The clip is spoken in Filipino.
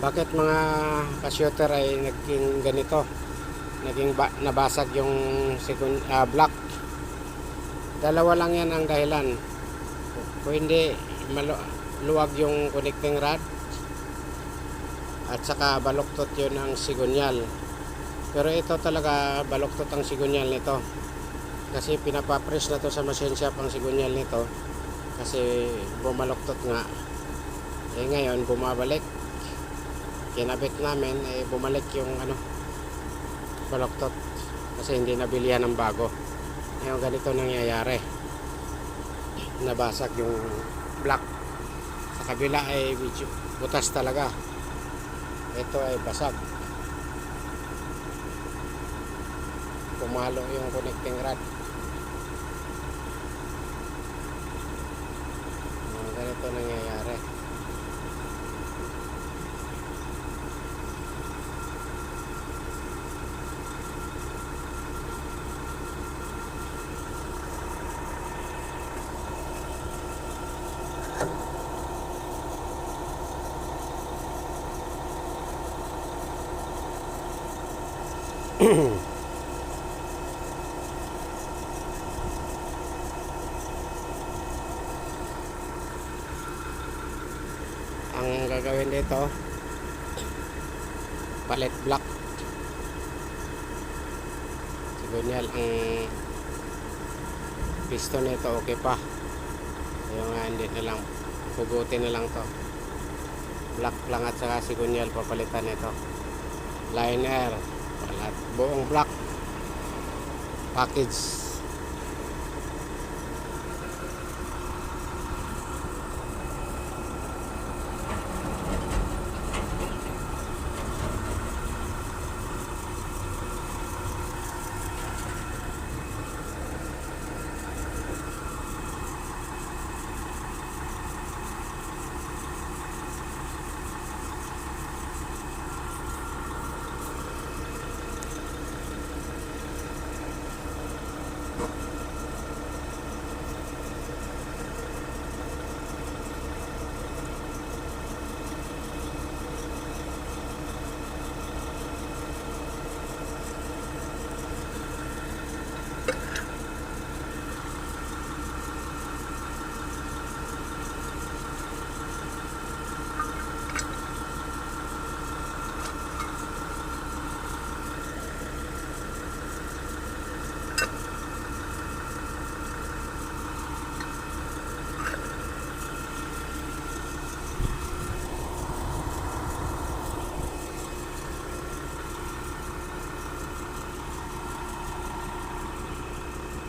Bakit mga ka-shooter ay naging ganito? Naging ba- nabasag yung second, ah, block. Dalawa lang yan ang dahilan. Kung hindi luwag yung connecting rod at saka baluktot yun ang sigunyal. Pero ito talaga baluktot ang sigunyal nito. Kasi pinapapress na to sa machine shop ang sigunyal nito. Kasi bumaluktot nga. Eh ngayon bumabalik. Kinabit namin eh bumalik yung ano baluktot. Kasi hindi nabilihan ng bago. Ngayon ganito nangyayari. Nabasag yung block. Sa kabila ay medyo butas talaga. Ito ay basag. Pumalo yung connecting rod. Ganito nangyayari. Ang gagawin dito, palit block. Sigunyal ang piston nito okay pa. Yung nga hindi na lang, pugutin na lang to. Block lang at saka sigunyal papalitan nito. Liner, at buong block package